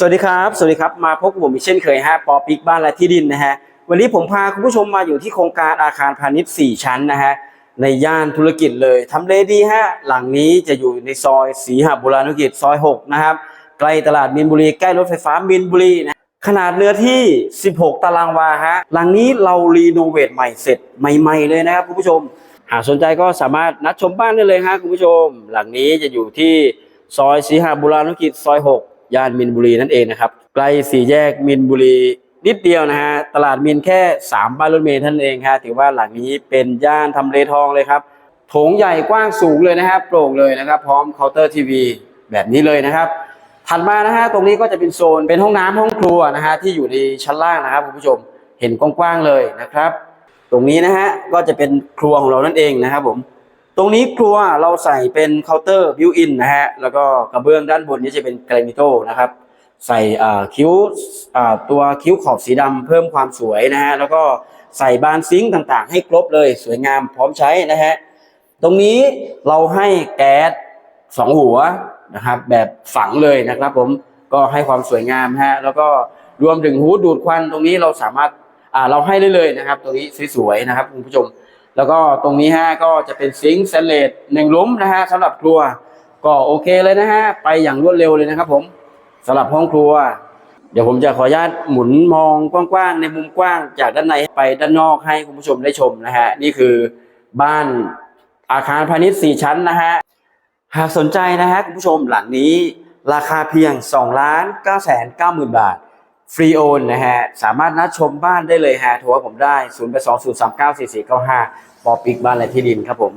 สวัสดีครับ สวัสดีครับ มาพบกับผมอีกเช่นเคยฮะปอปิกบ้านและที่ดินนะฮะ วันนี้ผมพาคุณผู้ชมมาอยู่ที่โครงการอาคารพาณิชย์ 4 ชั้นนะฮะ ในย่านธุรกิจเลย ทำเลดีฮะ หลังนี้จะอยู่ในซอยสีหบุรานุกิจซอย 6 นะครับ ใกล้ตลาดมินบุรี ใกล้รถไฟฟ้ามินบุรีนะ ขนาดเนื้อที่ 16 ตารางวาฮะ หลังนี้เรารีโนเวทใหม่เสร็จใหม่ ๆ เลยนะครับคุณผู้ชม หากสนใจก็สามารถนัดชมบ้านได้เลยฮะคุณผู้ชม หลังนี้จะอยู่ที่ซอยสีหบุรานุกิจซอย 6 ย่านมินบุรีนั่นเองนะครับใกล้สี่แยกมินบุรีนิดเดียวนะฮะตลาดมินแค่ 3 บ้านรถเมล์ท่านเองฮะถือว่าหลังนี้เป็นย่านทำเลทองเลยครับโถงใหญ่กว้างสูงเลยนะครับโปร่งเลยนะครับ พร้อมเคาน์เตอร์ทีวีแบบนี้เลยนะครับถัดมานะฮะตรงนี้ก็จะเป็นโซนเป็นห้องน้ำห้องครัวนะฮะที่อยู่ในชั้นล่างนะครับคุณผู้ชมเห็นกว้างๆเลยนะครับ ตรงนี้นะฮะก็จะเป็นครัวของเรานั่นเองนะครับผม ตรงนี้ครัวเราใส่เป็นเคาน์เตอร์บิวอินนะฮะ แล้วก็กระเบื้องด้านบนนี้จะเป็นแกรนิโตนะครับ ใส่คิ้วตัวคิ้วขอบสีดำเพิ่มความสวยนะฮะ แล้วก็ใส่บานซิงค์ต่างๆ ให้ครบเลยสวยงามพร้อมใช้นะฮะ ตรงนี้เราให้แก๊สสองหัวนะครับแบบฝังเลยนะครับผมก็ให้ความสวยงามฮะแล้วก็รวมถึงหูดูดควันตรงนี้เราสามารถอ่าเราให้ได้เลยนะครับ ตรงนี้สวยๆนะครับคุณผู้ชม แล้วก็ตรงนี้ฮะก็จะเป็นซิงค์สแตนเลสหนึ่งลุมนะฮะสำหรับครัว ก็โอเคเลยนะฮะไปอย่างรวดเร็วเลยนะครับ ผมสำหรับห้องครัว เดี๋ยวผมจะขออนุญาตหมุนมองกว้างๆในมุมกว้างจากด้านในไปด้านนอกให้คุณผู้ชมได้ชมนะฮะนี่คือบ้านอาคารพาณิชย์4ชั้นนะฮะหากสนใจนะฮะคุณผู้ชมหลังนี้ราคาเพียง2ล้าน9แสน9หมื่นบาท ฟรีโอนนะฮะ สามารถนัดชมบ้านได้เลยฮะ โทรผมได้ 0 8 2 0 3 9 4 4 9 5ปอปิกบ้านและที่ดินครับผม